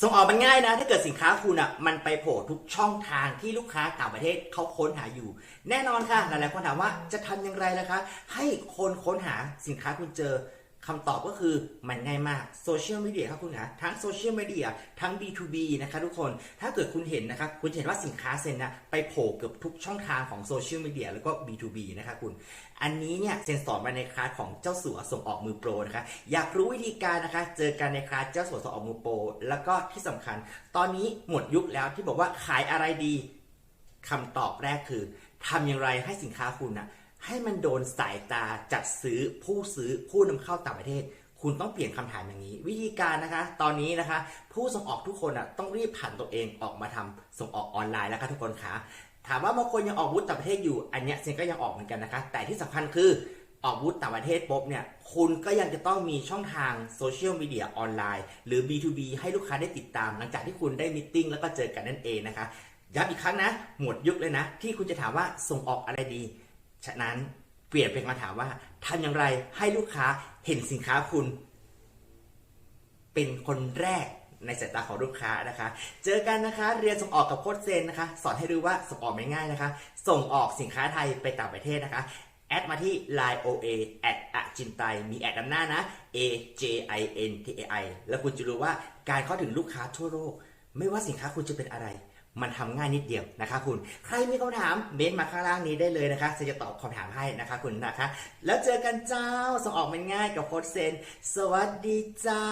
ส่งออกมันง่ายนะ ถ้าเกิดสินค้าคุณอะมันไปโผล่ทุกช่องทางที่ลูกค้าต่างประเทศเขาค้นหาอยู่ แน่นอนค่ะ หลายๆคนถามว่าจะทำอย่างไรนะคะ ให้คนค้นหาสินค้าคุณเจอ คำตอบก็คือมันง่ายมากโซเชียลมีเดียครับคุณคะทั้งโซเชียลมีเดียทั้ง B2B นะคะทุกคนถ้าเกิดคุณเห็นนะคะคุณเห็นว่าสินค้าเซนนะไปโผล่เกือบทุกช่องทางของโซเชียลมีเดียแล้วก็ B2B นะคะคุณ อันนี้เนี่ยเซนสอนมาในคลาสของเจ้าสัวส่งออกมือโปรนะคะอยากรู้วิธีการนะคะ เจอกันในคลาสเจ้าสัวส่งออกมือโปรแล้วก็ที่สำคัญ ตอนนี้หมดยุคแล้วที่บอกว่าขายอะไรดีคำตอบแรกคือทำอย่างไรให้สินค้าคุณนะ ให้มันโดนสายตาจัดซื้อผู้ซื้อผู้นำเข้าต่างประเทศ คุณต้องเปลี่ยนคำถามอย่างนี้ วิธีการนะคะ ตอนนี้นะคะ ผู้ส่งออกทุกคนอะต้องรีบผันตัวเองออกมาทำส่งออกออนไลน์แล้วค่ะทุกคนคะถามว่าบางคนยังออกวุฒิต่างประเทศอยู่อันเนี้ยเซนก็ยังออกเหมือนกันนะคะ แต่ที่สำคัญคือออกวุฒิต่างประเทศปุ๊บเนี่ยคุณก็ยังจะต้องมีช่องทางโซเชียลมีเดียออนไลน์ หรือ B2B ให้ลูกค้าได้ติดตาม หลังจากที่คุณได้มิ팅แล้วก็เจอกันนั่นเองนะคะย้ำอีกครั้งนะ หมดยุคเลยนะ ที่คุณจะถามว่าส่งออกอะไรดี ฉะนั้นเปลี่ยนเป็นคำถามว่าทำอย่างไรให้ลูกค้าเห็นสินค้าคุณ เป็นคนแรกในสายตาของลูกค้านะคะ เจอกันนะคะ เรียนส่งออกกับโค้ดเซนนะคะ สอนให้รู้ว่าส่งออกไม่ง่ายนะคะ ส่งออกสินค้าไทยไปต่างประเทศนะคะ แอดมาที่ line oa แอดอจินไตมีแอดนำหน้านะ a j i n t a i แล้วคุณจะรู้ว่าการเข้าถึงลูกค้าทั่วโลก ไม่ว่าสินค้าคุณจะเป็นอะไร มันทำง่ายนิดเดียวนะคะคุณ ใครมีคำถามเม้นมาข้างล่างนี้ได้เลยนะคะจะจะตอบคำถามให้นะคะคุณนะคะ แล้วเจอกันเจ้าส่งออกมันง่ายกับโค้ดเซน สวัสดีเจ้า